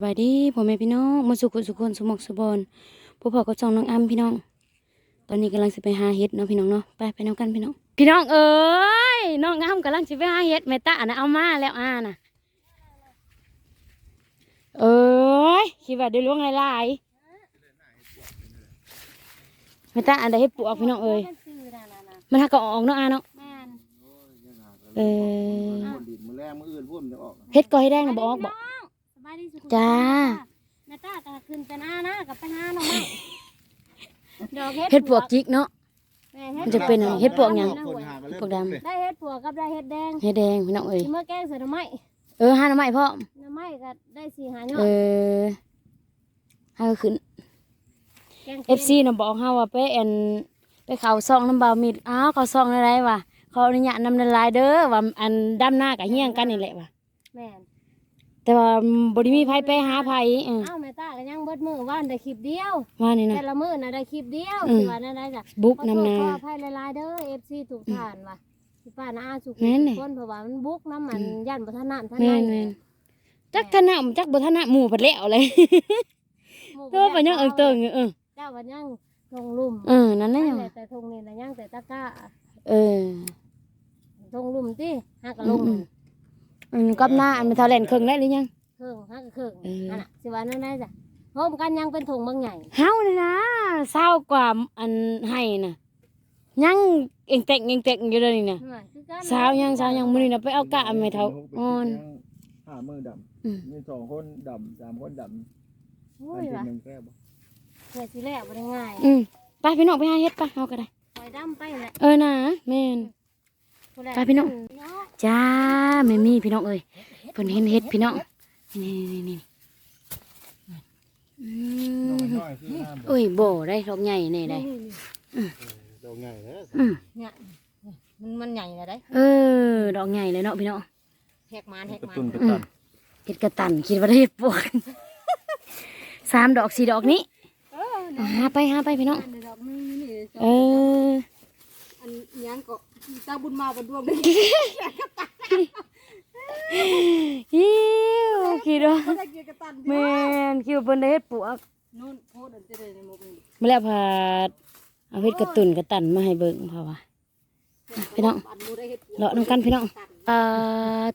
สวัสดีพ่อแม่พี่น้องมาสุขุสุขคนสมกสุบอนพวกพ่อก็จองน้องอ้ำพี่น้อง ตอนนี้กำลังจะไปหาเห็ดเนาะพี่น้องเนาะไปไปน้องกันพี่น้อง พี่น้องเอ้ยน้องอ้ำกำลังจะไปหาเห็ดแม่ตาน่ะเอามาแล้วอ่าน่ะเอ้ยคิดว่าได้ล้วงหลายๆแม่ตาอันใดเห็ดปวกพี่น้องเอ้ยมันซื้อน่ะน่ะน่ะมันหักก็ออกเนาะอ่าเนาะแม่นเออคนดินมือแรงมืออื่นพุ่มจะออกเห็ดก็ให้แดงน่ะบออกบอกสบายดีสุขจ้าแม่ตาก็ขึ้นไปหน้านะกับไปหาหน่อไม้ดอกเห็ดปวกจิกเนาะ แม่มันจะเป็นอะไรเฮ็ดปวกหยังปวกดได้เฮ็ดปวกกับได้เฮ็ดแดงเห็ดแดงพี่น้องเอ้ยสิเมื่อแกงใส่หน่อไม้เออหาหน่อไม้พ่อมหน่อไม้ก็ได้สี่หายอเอดอให้ก็ขึ้น แกงเอฟซีน่ะบอกเฮาว่าไปแอนไปเขาซองน้ำเบามิดอ้าวเขาซองอะไรวะเขาอนุญาตนำละลายเด้อว่าอันดำหน้ากับเฮี้ยงกันนี่แหละว่ะแม่น แต่ว่าบ่ได้มีไผไปหาไผเออเอ้าแม่ตาก็ยังเบิดมือว่านได้คลิปเดียว ว่านี่นะ แต่ละมื้อน่ะได้คลิปเดียวอืม สิว่านั่นได้จ้ะบุกขอโทนำษนา ขออภัยหลายๆเด้อ FC ทุกท่านว่ะสิป้าน้าอาสุขแม่นทุนี่กคนเพราะว่ามันบุกน้ำมันย่านบ่ทันน้ำทันแม่ในนแม่นจักธนะจักบ่ธนะหมู่เพิ่นแล้วเลยหมู่ตัวบ่ยังเอิงเติงอยู่เออเจ้าวันยังทงลุ่มเออนั่นแหละนั่ยังนแหละแต่ทงนี่นะยังแต่ตะกร้าเออ ทงลุ่มติฮักกะอืลุ่มมอืม อืมกับหน้าอันมันเท่าแลนครึ่งได้หรือยัง เครื่องฮักกะเครื่องเอออั อันน่ะสิว่านั่นได้จ้ะโฮมกันยังเป็นทงบางใหญ่เฮานี่นะเศร้ากว่าอันให้น่ะยังเองแต่งเองแต่งอยู่เลยนี่น่ะ นั่นน่ะคือกันสาวยังสาวยังมื้อนี้น่ะไปเอากะไม่เท่าอ่อน ห้ามือดอืมำมีสองคนดำสามคนดำโอ้อันยเป็นว่ะหนึ่งแค่บ่เพื่อสิแลกบ่ได้ง่ายอืมไปพี่น้องไปหาเฮ็ดไปเฮาก็ได้ ปล่อยดำไปแหละเออนะแม่น ผู้แลกไปพี่น้อง เนาะ จ้า แม่มีพี่น้องเอ้ยเพิ่นเห็นเฮ็ดพี่น้องนี่นี่นี่อืน้อยมน้อยคือห้ามบ่โอ้ยบ่ได้ดอกใหญ่แน่ได้ดอกใหญ่แล้วอืมเนี่ยมันมันใหญ่เลยได้เออดอกใหญ่เลยเนาะพี่น้องแหกมานแหกกระมานตุนกระอืตัมนเฮ็ดกระตันคิดว่าได้เฮ็ดปวกสามดอกสี่ดอกนี้เออเอาหาไปหาไปพี่น้องอันดอกนึงนี่เอออันยังก็ตาบุญมาบนดวงได้ ฮิวคิดว่าได้เกี่ยวกับตันแม่นคิดว่าเพิ่นได้เฮ็ดปวกนู่นโพดอันจะได้ในมุมนี้มาแล้วพาเอาเฮ็ดกระตุนกระตันมาให้เบิ่งเพราะว่าพี่น้องปันมูได้เฮ็ดเลาะน้ำกันพี่น้องปลา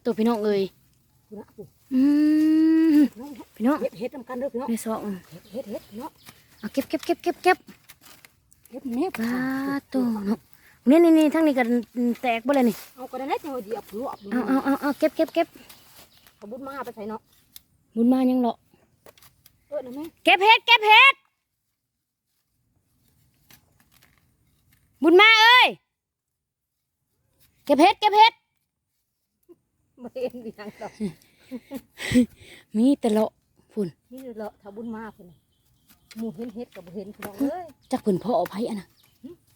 ตัวพี่น้องเอ้ยพุ่นน่ะพุ่นอืมพี่น้องเฮ็ดเฮ็ดนำกันเด้อพี่น้องไม่สองเฮ็ดเฮ็ดพี่น้องเอาเก็บเก็บเก็บเก็บเก็บเฮ็ดแม่ปลาตัวเนาะ นี่นี่นี่ทั้งนี้ก็แตกบ่เลยนี่เอาก็ได้แล้วเจ้าเหยียบลวกเอาเอาเอาเอาเก็บเก็บเก็บเอาบุญมาไปใส่เนาะบุญมายังเลาะเออนะแม่เก็บเห็ดเก็บเห็ดบุญมาเอ้ยเก็บเห็ดเก็บเห็ดบ่เห็นอีหยังดอกมีแต่เลาะพุ่นนี่เลาะถ้าบุญมาพุ่นน่ะหมู่เห็นเฮ็ดก็บ่เห็นพี่น้องเอ้ยจักเพิ่นพ่อเอาไผอะนะ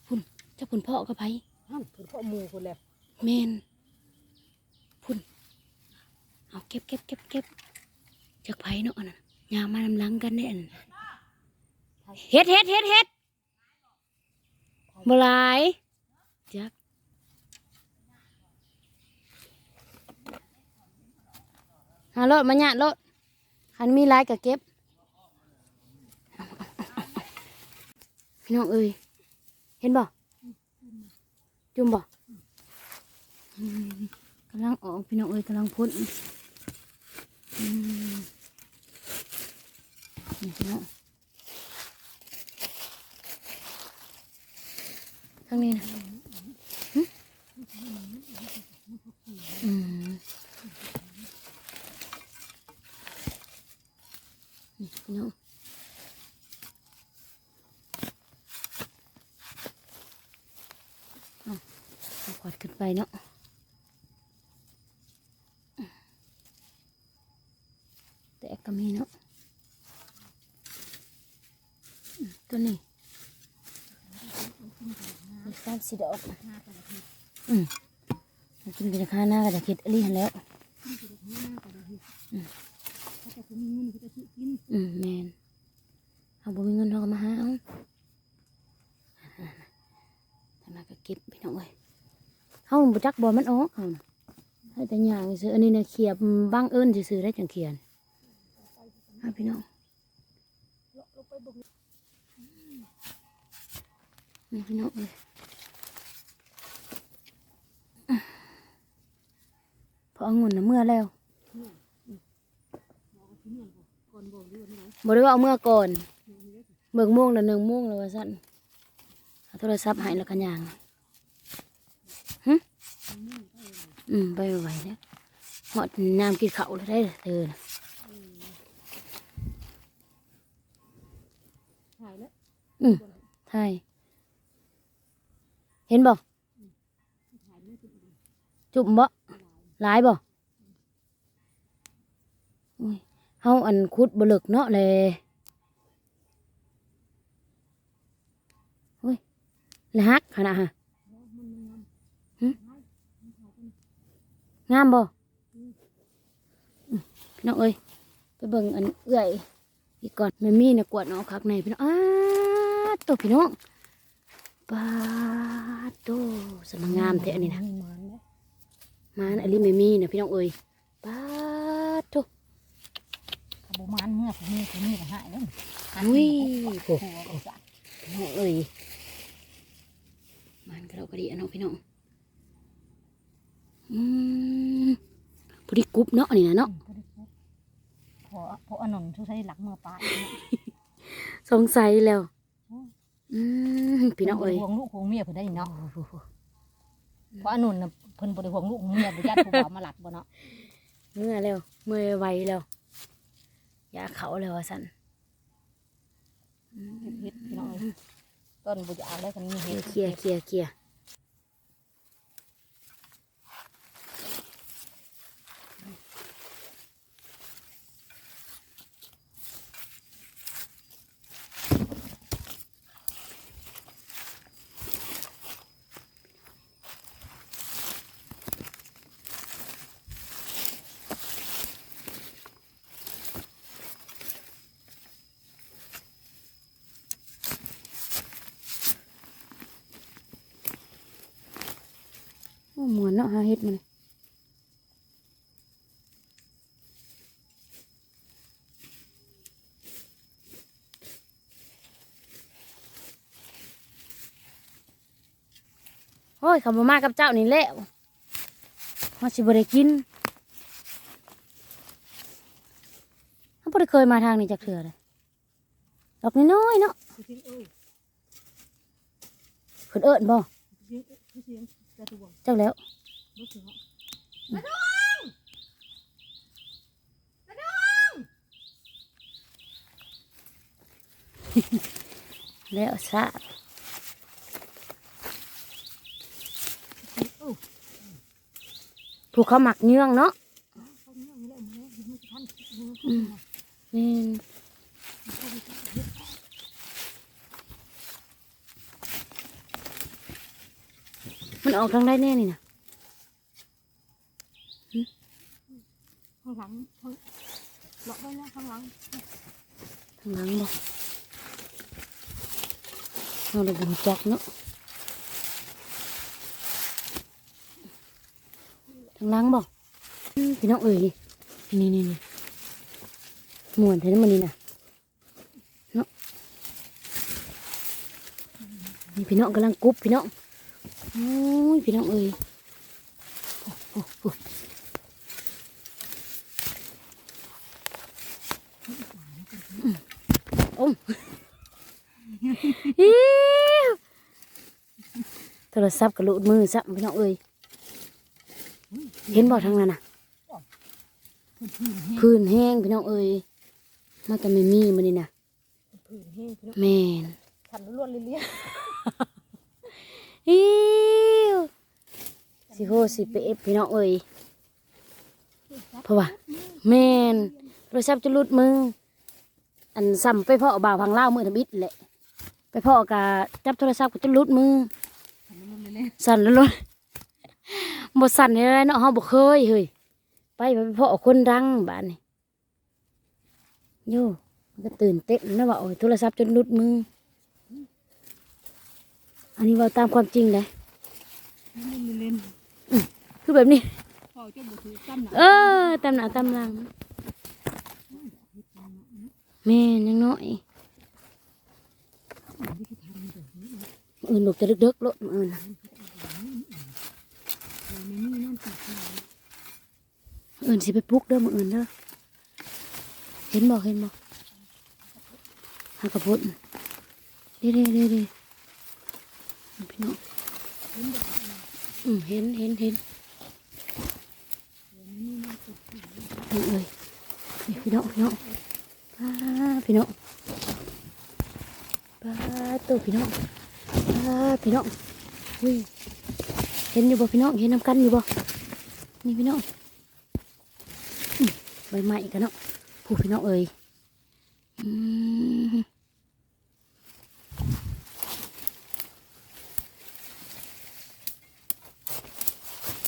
พุ่น จักเพิ่นพ่อก็ไผนั่นเพิ่นก็หมู่พุ่นแล้วแมนพุ่นเอาเก็บเก็บเก็บเก็บจักไผเนาะอันนั้นยางมานำหลังกันแน่นเฮ็ดเฮ็ดเฮ็ดเฮ็ดบ่หลายจักหารถมาหยาดรถคันมีหลายก็เก็บ พี่น้องเอ้ยเห็นบ่ จุ่มบ่กำลังออกพี่น้องเอ้ยกำลังพ้นนี่พี่น้องข้างนี้นะอืมนี่พี่น้องเอา เอาขวดขึ้นไปเนาะแต่ก็มีเนาะตัวนี้มีสามสีดอกอืมกินกันข้าหน้าก็จะคิดรีหันแล้วอืมแมนเอาบ่มีเงินเราก็มาหาเอาทำไมก็เก็บพี่น้องเอ้ย เขาบ่จักบ่มันออกเขาน่ะให้แต่ย่างซื้ออันนี้นะเขียบบังเอิญซื้อๆได้จังเขียนเเอาพี่น้องลงไปบุกนี่พี่น้องเลยพอเอาเงินนะเมื่อแล้วก่อนบอกด้วยนะบ่ได้ว่าเอาเมื่อก่อนเบิกโม่วงละหนึ่งโม่วงแล้วว่าสั่นเอาโทรศัพท์ให้แล้วกันอย่างหึ อืมไปไหวๆเนี่ยหอดน้ำกินข้าวแล้วได้เธอน่ะถ่ายแล้วอืมใช่เห็นบ่ถ่ายไม่ถึงจุ่มบ่หลายบ่อุ้ยเฮาอันคุดบ่เลิกเนาะเลยอุ้ยละฮักขนาดฮะ มันมันงาม งามบ่อืมพี่น้องเอ้ยไปเบิ่งอันเอื้อยอีกก่อนแม่มีน่ะกวดเอาคักในพี่น้องอ้าตัวพี่น้องปาดโตสมังงามแท้อันนี้นะมีมันนะมาอันนี้แม่มีน่ะพี่น้องเอ้ยปาดโตขบมันเมื่อผมมีผมมีก็หายแล้วอุ้ยโหหัวก็สั่นพี่น้องเอ้ยมันกระเรากระดีอันเนาะพี่น้องอืม พอดีกรุ๊บเนาะอันนี่นะเนาะพอพออนนท์ทุกใช้หลักเมื่อปลายสงสัยแล้วอืมพี่น้องเอ้ยห่วงลูกห่วงเมียเพิ่นได้เนาะเพราะอนนท์น่ะเพิ่นบ่ได้ห่วงลูกห่วงเมียบ่ญาติผู้บ่าวมาหลักบ่เนาะเมื่อแล้วเมื่อไวแล้วยาเขาแล้วว่าสันเฮ็ดพี่น้องเอ้ยต้นบ่จะเอาได้กันมีเคเฮ็ดลียร์เคลียร์เคลียร์ เนาะหาเฮ็ดมันโอ้ยเขามามากับเจ้านี่แหล้วเขาสิบ่ได้กินเขาบ่ได้เคยมาทางนี้จากเถื่อเลยดอกน้อยๆเนาะเสียงเอ้ยเพิ่นเอิ้น บ่เสียงเสียงกระตุ้งกแล้วบ่เสียงแล้วซะโอ้ผูกเขาหมักเนื่องเนาะเขาเนี่ยมีแล้วมีแล้วมีทันอืมแม่มันออกทางได้แน่นี่นะ ข้างหลังข้างเลาะไปแล้วข้างหลังทางหลังบ่เราเลยบ่รู้จักเนาะทางหลังบ่อืมพี่น้องเอ้ยนี่นี่นี่ม่วนแท้นั้นมันนี่นะเนาะนี่พี่น้องกำลังกรุบพี่น้องโอ้ยพี่น้องเอ้ยโอ้โหอิ๊ วโทรศัพท์กระลุดมือซับพี่น้องเอ้ยเห็นบ่ทางนั้นน่ะพื้นแห้งพี่น้องเอ้ยมาแต่ไม่มีมันนี่นะผืนแห้งพี่น้องแม่นทันล้วนเลี้ยอิ๊วสิโหสิไปเอฟพี่น้องเอ้ยเพราะว่าแม่นโทรศัพท์จะหลุดมือ อันซ้ำไปพ่อบ่าวพังเล่าวมือทบิดแหละ ไปพ่อกะจับโทรศัพท์ก็จะหลุดมือทันล้วนเลี้ยสั่นแล้วลดบ่สั่นเลยเนาะเฮาบ่เคยเฮ้ยไปไปเพาะคนดังบ้านนี่โย่มันก็ตื่นเต้นนะว่าโอ้ยโทรศัพท์จนหลุดมือ อันนี้เว่าตามความจริงเลยเล่นคือแบบนี้พอจะบ่ถือกันน่ะเออตามหน้าตามหลังม แม่นยังน้อยออื่นลูกจะดึกๆลดมื้ออื่นน่ะมื้ออื่นสิไปปลุกเด้อมื้ออื่นเด้อเห็นบ่เห็นบ่หากระพุ้นด้เด้เด้เด้พี่น้องอืมเห็นเห็นเห็นเอ้ยพี่น้องพี่น้อง พี่น้องป้าตัวพี่น้องป้าพี่น้องอุ้ยเห็นอยู่บ่พี่น้องเห็นน้ำกันอยู่บ่นี่พี่น้องใบไม้กันเนาะผู้พี่น้องเอ้ย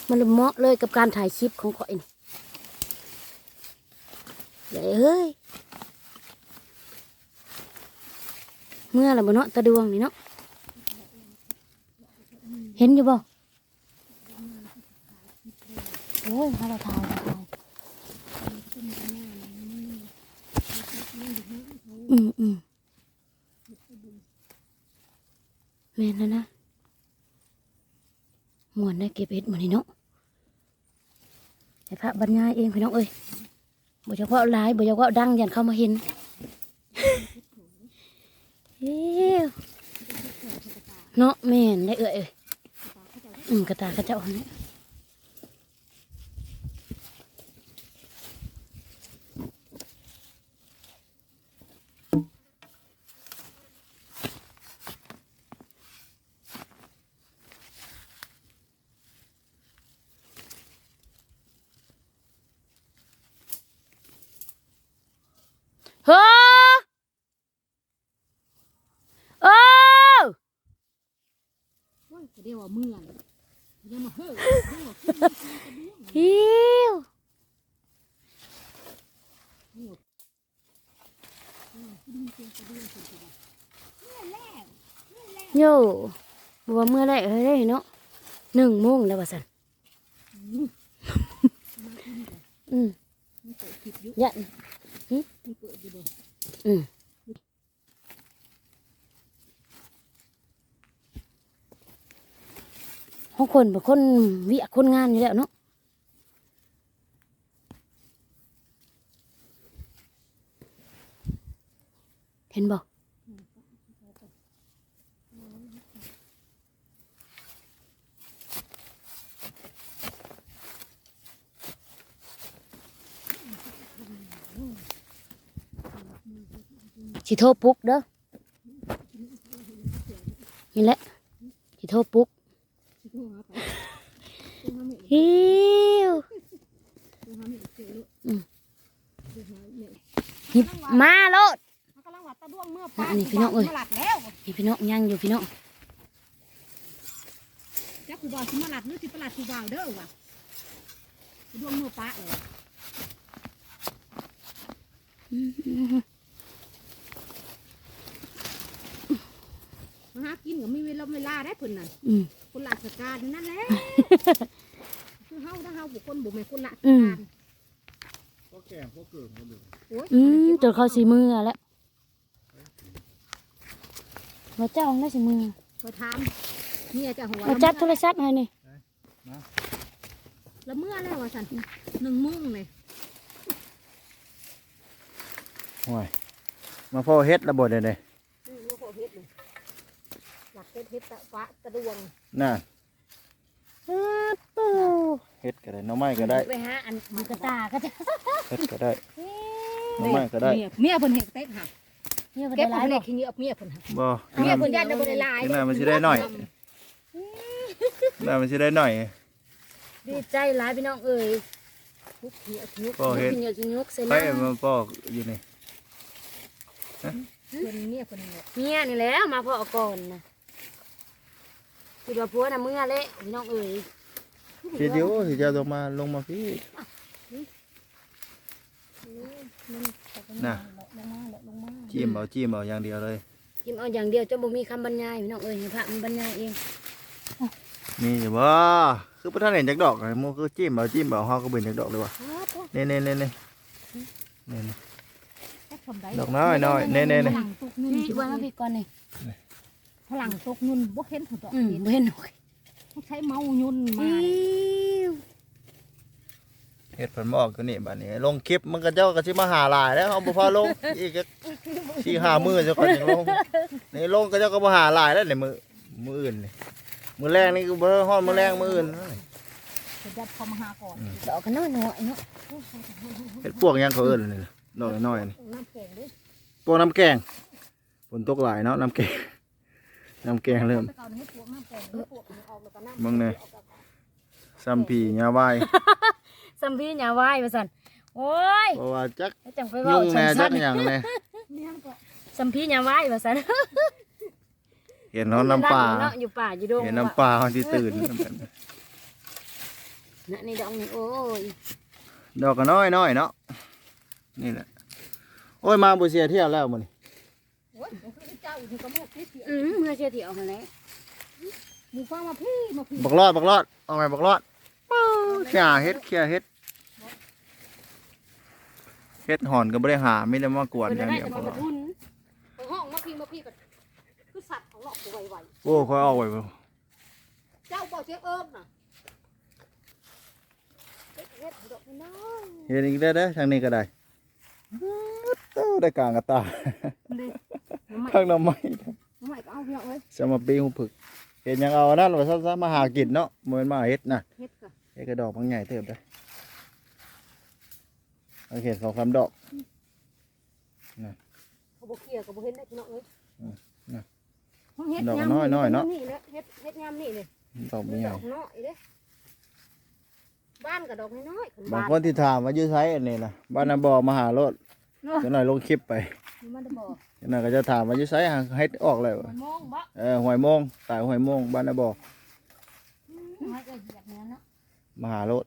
มันเหมาะเลยกับการถ่ายคลิปของข่อยนี่เอ้ย มื่อไรบ่เนาะตะดวงนี่เนาะเห็นอยู่บ่โอ้ยถ้าเราถ่ายเราถ่ายอืมอืมแม่นแล้วนะมวนได้เก็บเห็ดมานี่เนาะให้พระบรรยายเองพี่น้องเอ้ยบ่เฉพาะหลายบ่เฉพาะดังยันเข้ามาเห็น เอ้ว เนาะแม่นได้เอ่ยเอ่ยอืมกระตากระเจ้าหันนี่เฮ้อโอ้ โอ้ย เดี๋ยวว่าเมื่อนอย่ามาเฮ้อฮิวโย่บัวาเมื่อไรเอ้ยได้เนาะหนึ่งโมงแล้วว่าสันอืมมันเปิดคลิปอยู่ยันมันเปิดอยู่บ่อืม ห้องคนเป็นคนเวิยกคนงานอยู่แล้วเนาะเห็นบอกสิโทรปลุกเด้อนี่แหละสิโทรปลุก สิโทรหาไปโทรหาแม่ ฮิว โทรหาแม่เจอลูก อืม โทรหาแม่ หิบมาโลด เขากำลังว่าตะดวงเมื่ออะอันนี้พี่น้องเอ้ยมาหลัดแล้วนี่พี่น้องยังอยู่พี่น้องจักกูบอกสิมาหลัดหรือสิประหลัดกูบ่าวเด้อว่ะตะดวงเมื่อปะเลยอืมมาหากินก็ไม่มีเวลาเวลาได้เพิ่นน่ะอืมคนราชการนั่นแหละคือเฮาถ้าเฮาบุคคลบุแม่นคนราชอืมการก็แก่พวกเกิดมาดูโอ้ยอืมจนเขาสีมือแล้ว มาเจ้าได้สีมือพอถามเมียจะหัวมาจัดโทรศัพท์ให้นี่แล้วเมื่อแล้วว่าสันหนึ่งโมุ่งเลยห่วยมาพ่อเฮ็ดระบบเลยเลยอืมลูกโคเฮ็ดเลยหลักเฮ็ดเฮ็ดตะฟ้าตะดวงน่ะอ้าวปูเฮ็ดก็ได้หน้องไม้ก็ได้ไปหาอันมันกระตาก็จะเฮ็ดก็ได้หน้องไม้ก็ได้เมียเมียเพิ่นเฮ็ดเต็กค่ะ เนี่ยมันเก็บได้หเอาลายเลบ่ขขี้เหนียวเมียเพิ่นค่ะบ่เมียเพิ่นยันได้บ่ได้หลาย ข้างหน้ามันสิได้หน่อยข้างหน้ามันสิได้หน่อย ดีใจหลายพี่น้องเอ้ยทุกเหี่ยวทุกพ่อเฮ็ดกินเหยอะกินยกใส่ไปน้มาปอกอยู่นี่เพิ่นเมียเพิ่นเนี่ยำเนี่ยนี่แหล้วมาพอเอาก่อนนะคิดว่าพัวน่ะเมื่อเละพี่น้องเอ้ยทีเดียวสิจะลงมาลงมาพี่น่ะลงมาแล้วลงมาจิ้มเอาจิ้มเอาอย่างเดียวเลยกินเอาอย่างเดียวจะบ่มีคำบรรยายพี่น้องเอ้ยให้พระมันบรรยายเองมีอยู่บ่คือประธานเห็นจักดอกไอ้โมคือจิ้มเอาจิ้มเอาเฮาก็เบิ่นจักดอกเลยว่ะครับนี่นี่นี่นี่นี่นี่ถ้าผสำได้ดอกน้อยน้อยเน่เน่พเน่ลังตกเงินนี่ว่ามาพี่ก่อนนี่พลังตกเงินบ่เห็นผุดดอกอืมบ่เห็นหน่อยต้องใช้เมายุนมาอิ๊ว เฮ็ดผลมาออกตัวนี้บัดนี้ลงคลิปมันก็เจ้าก็สิมาหาหลายแล้วเอาบ่พอลงอีกสี่ห้ามื้อเจ้าก็ยังลงนี่ลงก็เจ้าก็บ่หาหลายแล้วนี่มื้อมื้ออื่นนี่มื้อแรกนี่ก็บ่ฮอดมื้อแรงมื้ออื่นจะยัดเข้ามาหาก่อนดอกกันน้อยน้อยๆเนาะเฮ็ดพวกหยังเขาเอิ้นนี่ล่ะดอกน้อยๆนี่น้ำแข็งด้วยพวกน้ำแกงฝนตกหลายเนาะน้ำแกงน้ำแกงเริ่มไปก่อนให้พวกน้ำแข็งด้วยพวกมันออกแล้วก็น้ำเบิ่งแน่ซัมพียาวาย ซัมพี่อย่าไหวายว่าซั่นโอ้ยเพราะว่าจักแล้วจังไปเว้ายุ่งแน่จัสั้กนหยังแน่เนี่ยก็ๆซัมพี่อย่าไหวายว่าซั่นเห็นเขาน้ำปลาเนาะอยู่ป่าอยู่ดงเห็นน้ำปลาเขาที่ตื่นน่ะนี่ดอกนี่โอ้ยดอกก็น้อยน้อยๆเนาะนี่แหละโอ้ยมาบุเสียเที่ยวแล้วมันโอ้ยเดี๋ยวคือเจ้าอยู่ก็มาพี่เสียอืมเมื่อเชื่อเที่ยวหั่นแหละมึงฟังมาพี่มาพี่บักรอดบักรอดเอาไงบักรอด เขี่ยเฮ็ดเขี่ยเฮ็ดเฮ็ดหอนก็บ่ได้หาไม่ได้มากวนเพิ่นอย่างได้เดียวแต่บัมากรอดทุนไปห้องมาพี่มาพี่ก็คือสัตว์ของหลอกกูไวโอ้ค่อยเอาไว้บ่ๆเจ้าบอกเจ๊เอิ้มน่ะเฮ็ดเฮ็ดดอกน้อยเฮ็ดอีกได้อเด้อทางนี้ก็ได้โอ้ได้กลางกระตาๆนี่น้ำใหม่ทางหน้ำไม้น้ำใหม่ก็เอาพี่น้องเอ้ยสมาปีหูผึกเห็นหยังเอาอันนั่นว่าซะๆมาหากินเนาะบ่แม่นมาเฮ็ดน่ะ เฮ็ดก็เฮ็ดกระดอกบางใหญ่เติบได้อเอาเห็นสองสามดอกเขาบ่เคลียร์ก็บ่เห็นได้พี่น้องเอ้ยอืมน่ะเฮ็ดดอกยามน้อยๆเนาะนี่แหละเฮ็ดเฮ็ดยามนี่เลยดอกบ่ใหญ่ดอกน้อยเด้บ้านก็ดอกน้อยๆบางคนที่ถามว่าอยู่ไสอันนี้น่ะบ้านนาบ่อมาหารถจังหน่อยลงคลิปไปมันได้บอกจังหน่อยก็จะถามว่าอยู่ไสหาเฮ็ดออกแล้วมองบ่เออหวยโมงตายหวยโมงบ้านนาบ่อไม่ก็เหยียบเนี้ยเนาะมาหารถ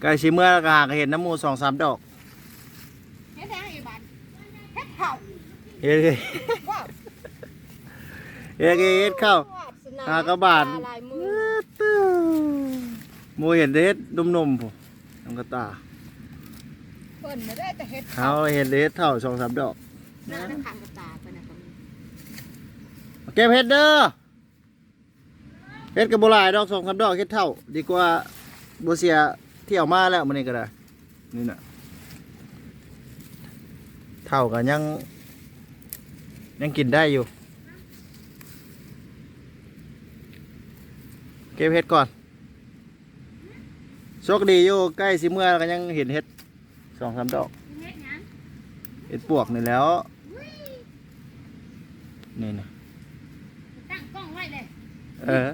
ใกล้สิเมื่อแล้วก็หาก็เห็นน้ำหมูสองสามดอกเฮ็ดได้ไอ้บ้านเฮ็ดเผาเฮ็ดเฮ็ดว้าวเฮ็ดเฮ็ดเข้าหากระบาดลายมือหมูเห็นเฮ็ดนุ่มๆผมน้องกระตาเพิ่นน่ะได้แต่เฮ็ดเขาเห็นเฮ็ดเท่าสองสามดอกหน้าทางกระตาไปนะครับเก็บเฮ็ดเด้อ เฮ็ดกับโบหลายดอกสองสามดอกเฮ็ดเท่า ดีกว่าโบเสียเที่ยวมาแล้วมันนี่ก็ได้นี่น่ะเท่ากันยัง ยังกินได้อยู่ เก็บเฮ็ดก่อนโชคดีอยู่ใกล้สิเมื่อก็ยังเห็นเฮ็ดสองสามดอกเห็ดปวกนี่แหล้วนี่นะตั้งกล้องไว้เลยเออ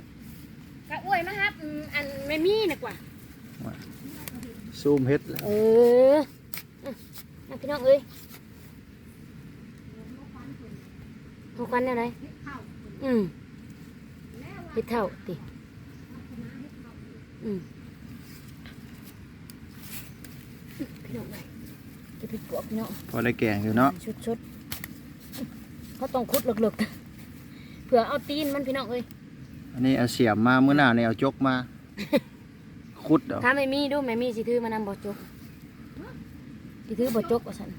กะอวยมาครับอืมอันไม่มีน่ะกว่า ซูมเฮ็ดแล้วเอออะอะพี่น้องเอ้ยหัวควันอะไรอืมเฮ็ดเท่าติอืมพี่น้องเอ้ยจะไปปลวกพี่น้องพอได้แกงอยู่เนาะชุดชุดๆเขาต้องคุดเลิกๆเผื่อเอาตีนมันพี่น้องเอ้ยอันนี้เอาเสียมมาเมื่อหน้านี่เอาจกมา คุดเอาถ้าไม่มีดูไม่มีสิถือมานำบ่จกสิถือบ่จกว่าซั่น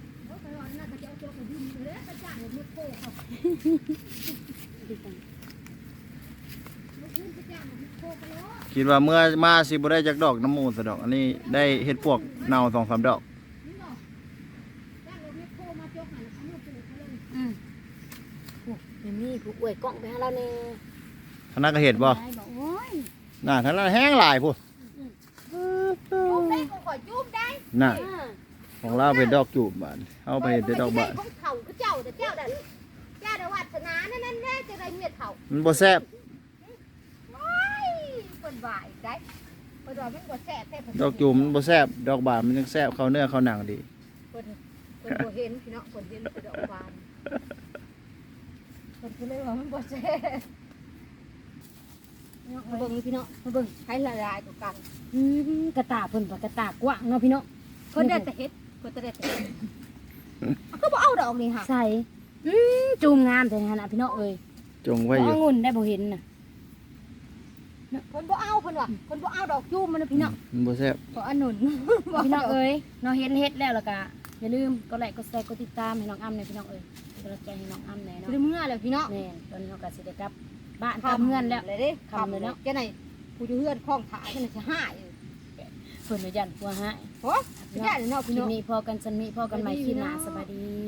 คิดว่าเมื่อมาสิบ่ได้จักดอกน้ำมูสะดอก อันนี้ได้เฮ็ดปวกเน่าสองสามดอกอืมโอ้ไม่มีผู้อวยกล้องไปหาเราแน่ท่านนั้นก็เห็นบ่ยายบอกโอ้ยน่ะท่านนั้นแห้งหลายพุ่น จุ๊บได้ก็ขอจุ๊บได้น่ะอ่าของเราเป็นดอกจูบบานเอาไปเห็นแต่ดอกบานของเขาคือเจ้าแต่เจ้าแต่เจ้าแต่วัฒนานั่นนั่นแน่จะได้เมียเฒ่ามันบ่แซ่บโอ้ยเพิ่นว่าอีกได้เพิ่นว่ามันบ่แซ่บแท้เพิ่นดอกจูบมันบ่แซ่บดอกบานมันยังแซ่บเข้าเนื้อเข้าหนังดีเพิ่นเพิ่นบ่เห็นพี่น้องเพิ่นเห็นแต่ดอกบานเพิ่นก็เลยว่ามันบ่แซ่บ มาเบิ่งนี่พี่น้องมาเบิ่งให้ละลายกับกันอืมกระตาเพิ่นบ่กระตากว้างเนาะพี่น้องเพิ่นได้แต่เฮ็ดเพิ่นได้แต่เฮ็ดเอาก็บ่เอาดอกนี่ค่ะใส่อืมจูมงามแต่ขนาดพี่น้องเอ้ยจงไว้อยู่เอาองุ่นได้บ่เห็นน่ะเพิ่นบ่เอาเพิ่นว่าเพิ่นบ่เอาดอกจูมมันนะพี่น้องมันบ่แซ่บขออันหนุนพี่น้องเอ้ยเนาะเฮ็ดเฮ็ดแล้วแล้วก็อย่าลืมกดไลค์กดแชร์กดติดตามให้น้องอ้ำในอยพี่น้องเอ้ยเป็นกำลังใจให้น้องอ้ำในอยเนาะ คือเมื่อแล้วพี่น้องแม่นตอนนี้เฮาก็สิได้กลับ บ้านกลับเฮือนแล้วเลยเด้คำเลยเนาะแค่ไหนผู้อยู่เฮือนคล้องขาแค่ไหนจะหายเพิ่นว่ายันผัวหายโอ้ยได้เลยเนาะคพี่ลิน้ปองนี้พอกันสันมีพอกันใหม่คลิปหน้าสสบาบายยดีดี